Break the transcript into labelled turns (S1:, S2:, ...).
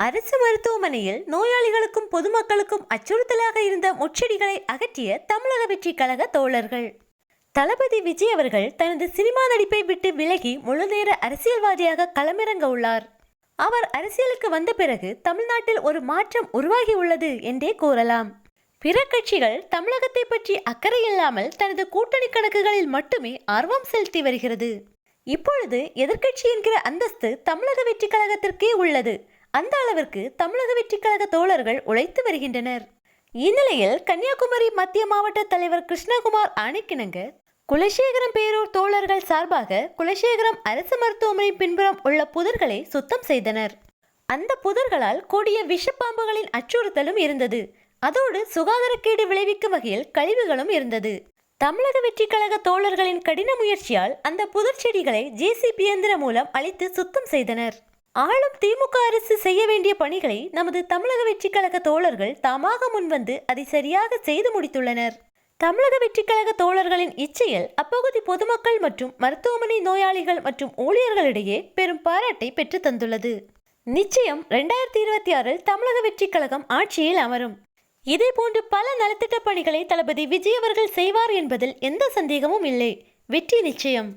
S1: அரசு மருத்துவமனையில் நோயாளிகளுக்கும் பொதுமக்களுக்கும் அச்சுறுத்தலாக இருந்த முச்செடிகளை அகற்றிய தமிழக வெற்றி கழக தோழர்கள். தளபதி விஜய் அவர்கள் தனது சினிமா நடிப்பை விட்டு விலகி முழுநேர அரசியல்வாதியாக களமிறங்க உள்ளார். அவர் அரசியலுக்கு வந்த பிறகு தமிழ்நாட்டில் ஒரு மாற்றம் உருவாகி உள்ளது என்றே கூறலாம். பிற கட்சிகள் தமிழகத்தை பற்றி அக்கறை இல்லாமல் தனது கூட்டணி கணக்குகளில் மட்டுமே ஆர்வம் செலுத்தி வருகிறது. இப்பொழுது எதிர்க்கட்சி என்கிற அந்தஸ்து தமிழக வெற்றி கழகத்திற்கே உள்ளது. அந்த அளவிற்கு தமிழக வெற்றி கழக தோழர்கள் உழைத்து வருகின்றனர். இந்நிலையில் கன்னியாகுமரி மத்திய மாவட்ட தலைவர் கிருஷ்ணகுமார் ஆணைக்கிணங்க குலசேகரம் பேரூர் தோழர்கள் சார்பாக குலசேகரம் அரசு மருத்துவமனை பின்புறம் உள்ள புதர்களை சுத்தம் செய்தனர். அந்த புதர்களால் கூடிய விஷப்பாம்புகளின் அச்சுறுத்தலும் இருந்தது. அதோடு சுகாதாரக்கேடு விளைவிக்கும் வகையில் கழிவுகளும் இருந்தது. தமிழக வெற்றி கழக தோழர்களின் கடின முயற்சியால் அந்த புதர் செடிகளை ஜேசிபி இயந்திரம் மூலம் அழித்து சுத்தம் செய்தனர். ஆளும் திமுக அரசு செய்ய வேண்டிய பணிகளை நமது தமிழக வெற்றி கழக தோழர்கள் தாமாக முன்வந்து அதை சரியாக செய்து முடித்துள்ளனர். தமிழக வெற்றி கழக தோழர்களின் இச்செயல் அப்பகுதி பொதுமக்கள் மற்றும் மருத்துவமனை நோயாளிகள் மற்றும் ஊழியர்களிடையே பெரும் பாராட்டை பெற்று தந்துள்ளது. நிச்சயம் ரெண்டாயிரத்தி இருபத்தி ஆறில் தமிழக வெற்றி கழகம் ஆட்சியில் அமரும். இதே போன்று பல நலத்திட்ட பணிகளை தளபதி விஜய் அவர்கள் செய்வார் என்பதில் எந்த சந்தேகமும் இல்லை. வெற்றி நிச்சயம்.